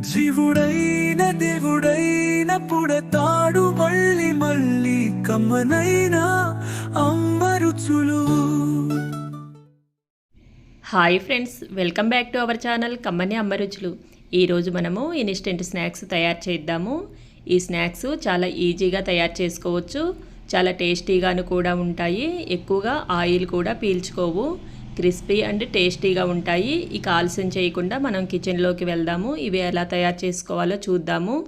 జీవుడైన దేవుడైన పుడతాడు మళ్ళీ మళ్ళీ కమ్మనైన అమ్మ రుచులు hi friends welcome back to our channel కమ్మని అమ్మ రుచులు ఈరోజు మనము ఇన్స్టెంట్ స్నాక్స్ తయారు చేద్దాము. ఈ స్నాక్స్ చాలా ఈజీగా తయారు చేసుకోవచ్చు. చాలా టేస్టీగాను కూడా ఉంటాయి. ఎక్కువగా ఆయిల్ కూడా పీల్చుకోవు. క్రిస్పీ అండ్ టేస్టీగా ఉంటాయి. ఇక ఆలస్యం చేయకుండా మనం కిచెన్లోకి వెళ్దాము. ఇవి ఎలా తయారు చేసుకోవాలో చూద్దాము.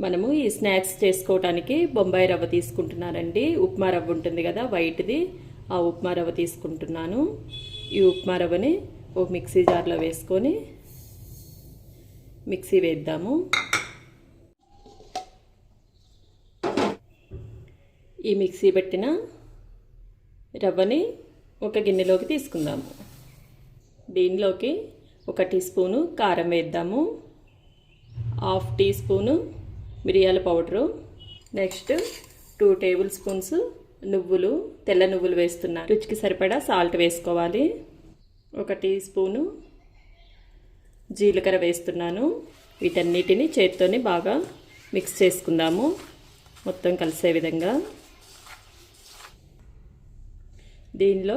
మనము ఈ స్నాక్స్ చేసుకోవడానికి బొంబాయి రవ్వ తీసుకుంటున్నానండి. ఉప్మా రవ్వ ఉంటుంది కదా వైట్ది. ఆ ఉప్మా రవ్వ తీసుకుంటున్నాను. ఈ ఉప్మా రవ్వని ఒక మిక్సీ జార్లో వేసుకొని మిక్సీ వేద్దాము. ఈ మిక్సీ పెట్టిన రవ్వని ఒక గిన్నెలోకి తీసుకుందాము. దీనిలోకి ఒక టీ స్పూను కారం వేద్దాము. హాఫ్ టీ స్పూను మిరియాల powder. Next two tablespoons నువ్వులు తెల్ల నువ్వులు వేస్తున్నాను రుచికి సరిపడా సాల్ట్ వేసుకోవాలి. ఒక టీ స్పూను జీలకర్ర వేస్తున్నాను. వీటన్నిటిని చేత్తోనే బాగా మిక్స్ చేసుకుందాము. మొత్తం కలిసే విధంగా. దీనిలో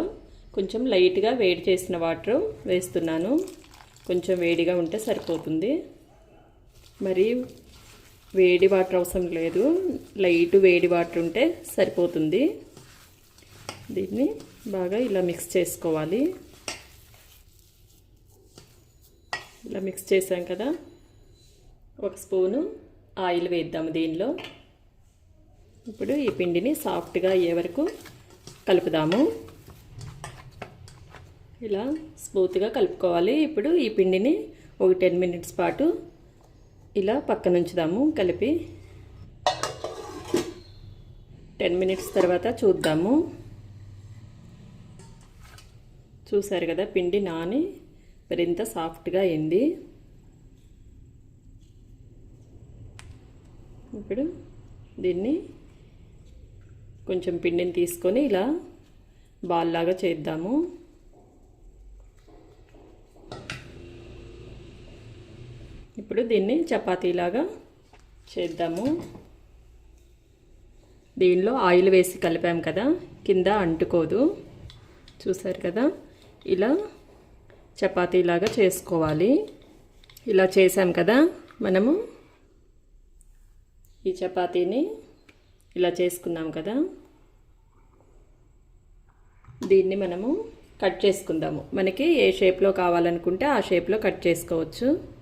కొంచెం లైట్గా వేడి చేసిన వాటర్ వేస్తున్నాను. కొంచెం వేడిగా ఉంటే సరిపోతుంది. మరి వేడి వాటర్ అవసరం లేదు. లైట్ వేడి వాటర్ ఉంటే సరిపోతుంది. దీన్ని బాగా ఇలా మిక్స్ చేసుకోవాలి. ఇలా మిక్స్ చేసాం కదా. ఒక స్పూను ఆయిల్ వేద్దాము దీనిలో. ఇప్పుడు ఈ పిండిని సాఫ్ట్గా అయ్యే వరకు కలుపుదాము. ఇలా స్మూత్గా కలుపుకోవాలి. ఇప్పుడు ఈ పిండిని ఒక టెన్ మినిట్స్ పాటు ఇలా పక్కన ఉంచుదాము. కలిపి టెన్ మినిట్స్ తర్వాత చూద్దాము. చూసారు కదా పిండి నాని మరింత సాఫ్ట్గా అయింది. ఇప్పుడు దీన్ని కొంచెం పిండిని తీసుకొని ఇలా బాల్లాగా చేద్దాము. ఇప్పుడు దీన్ని చపాతీలాగా చేద్దాము. దీనిలో ఆయిల్ వేసి కలిపాం కదా కింద అంటుకోదు. చూసారు కదా? ఇలా చపాతీలాగా చేసుకోవాలి. ఇలా చేసాం కదా మనము. ఈ చపాతీని ఇలా చేసుకున్నాం కదా. దీన్ని మనము కట్ చేసుకుందాము. మనకి ఏ షేప్లో కావాలనుకుంటే ఆ షేప్లో కట్ చేసుకోవచ్చు.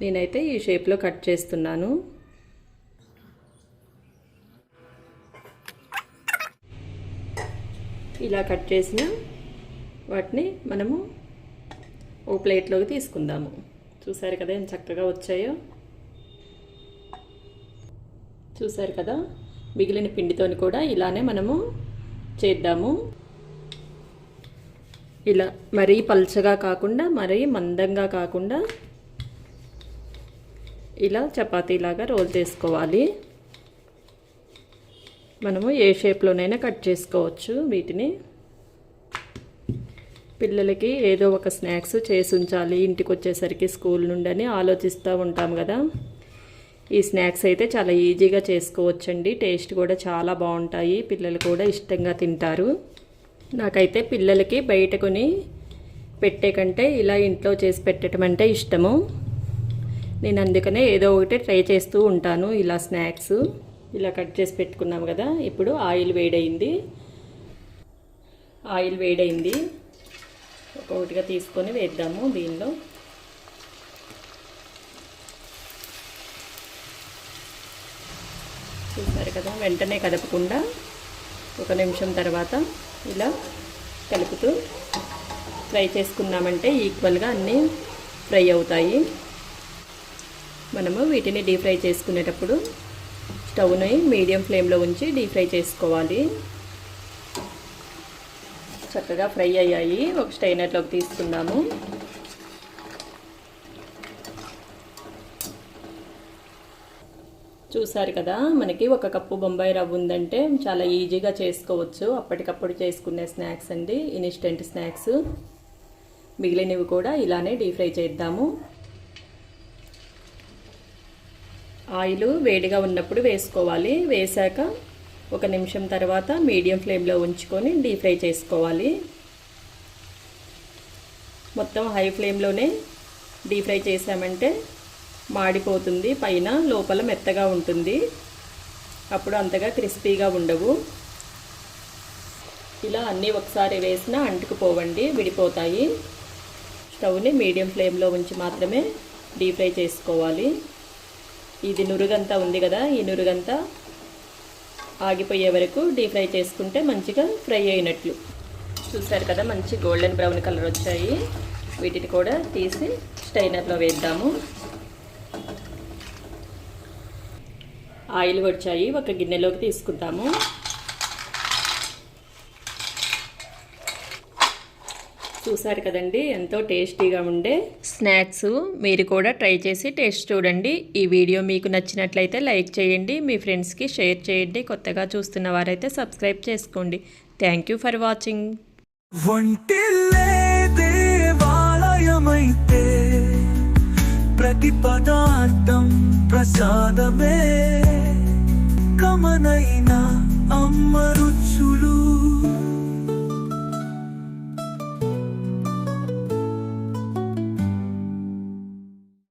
నేనైతే ఈ షేప్లో కట్ చేస్తున్నాను. ఇలా కట్ చేసిన వాటిని మనము ఓ ప్లేట్లోకి తీసుకుందాము. చూసారు కదా ఎంత చక్కగా వచ్చాయో? చూసారు కదా? మిగిలిన పిండితోని కూడా ఇలానే మనము చేద్దాము. ఇలా మరీ పల్చగా కాకుండా మరీ మందంగా కాకుండా ఇలా చపాతీలాగా రోల్ చేసుకోవాలి. మనము ఏ షేప్లోనైనా కట్ చేసుకోవచ్చు వీటిని. పిల్లలకి ఏదో ఒక స్నాక్స్ చేసి ఉంచాలి. ఇంటికి వచ్చేసరికి స్కూల్ నుండి అని ఆలోచిస్తూ ఉంటాం కదా. ఈ స్నాక్స్ అయితే చాలా ఈజీగా చేసుకోవచ్చండి. టేస్ట్ కూడా చాలా బాగుంటాయి. పిల్లలు కూడా ఇష్టంగా తింటారు. నాకైతే పిల్లలకి బయట కొని పెట్టే కంటే ఇలా ఇంట్లో చేసి పెట్టడం అంటే ఇష్టము. నేను అందుకనే ఏదో ఒకటి ట్రై చేస్తూ ఉంటాను ఇలా స్నాక్స్ ఇలా కట్ చేసి పెట్టుకున్నాం కదా. ఇప్పుడు ఆయిల్ వేడైంది ఆయిల్ వేడైంది ఒక్కొక్కటిగా తీసుకొని వేద్దాము దీనిలో. చూసారు కదా వెంటనే కదపకుండా ఒక నిమిషం తర్వాత ఇలా కలుపుతూ ఫ్రై చేసుకున్నామంటే ఈక్వల్గా అన్నీ ఫ్రై అవుతాయి. మనము వీటిని డీప్ ఫ్రై చేసుకునేటప్పుడు స్టవ్ని మీడియం ఫ్లేమ్లో ఉంచి డీప్ ఫ్రై చేసుకోవాలి. చక్కగా ఫ్రై అయ్యాయి. ఒక స్టైనర్లోకి తీసుకుందాము చూసారు కదా మనకి ఒక కప్పు బొంబాయి రవ్వ ఉందంటే చాలా ఈజీగా చేసుకోవచ్చు. అప్పటికప్పుడు చేసుకునే స్నాక్స్ అండి ఇన్స్టెంట్ స్నాక్స్. మిగిలినవి కూడా ఇలానే డీప్ ఫ్రై చేద్దాము. ఆయిల్ వేడిగా ఉన్నప్పుడు వేసుకోవాలి. వేశాక ఒక నిమిషం తర్వాత మీడియం ఫ్లేమ్లో ఉంచుకొని డీప్ ఫ్రై చేసుకోవాలి. మొత్తం హై ఫ్లేమ్లోనే డీప్ ఫ్రై చేసామంటే మాడిపోతుంది. పైన లోపల మెత్తగా ఉంటుంది. అప్పుడు అంతగా క్రిస్పీగా ఉండవు. ఇలా అన్నీ ఒకసారి వేసినా అంటుకుపోవండి. విడిపోతాయి. స్టవ్ని మీడియం ఫ్లేమ్లో ఉంచి మాత్రమే డీప్ ఫ్రై చేసుకోవాలి. ఇది నురుగంతా ఉంది కదా ఈ నురుగంతా ఆగిపోయే వరకు డీప్ ఫ్రై చేసుకుంటే మంచిగా ఫ్రై అయినట్లు. చూసారు కదా మంచి గోల్డెన్ బ్రౌన్ కలర్ వచ్చాయి. వీటిని కూడా తీసి స్టైనర్లో వేద్దాము. ఆయిల్ వచ్చాయి ఒక గిన్నెలోకి తీసుకుందాము చూసారు కదండి ఎంతో టేస్టీగా ఉండే స్నాక్స్. మీరు కూడా ట్రై చేసి టేస్ట్ చూడండి. ఈ వీడియో మీకు నచ్చినట్లయితే లైక్ చేయండి మీ ఫ్రెండ్స్కి షేర్ చేయండి కొత్తగా చూస్తున్న వారైతే సబ్స్క్రైబ్ చేసుకోండి. Thank you for watching. ప్రతి పదార్థం ప్రసాదమే.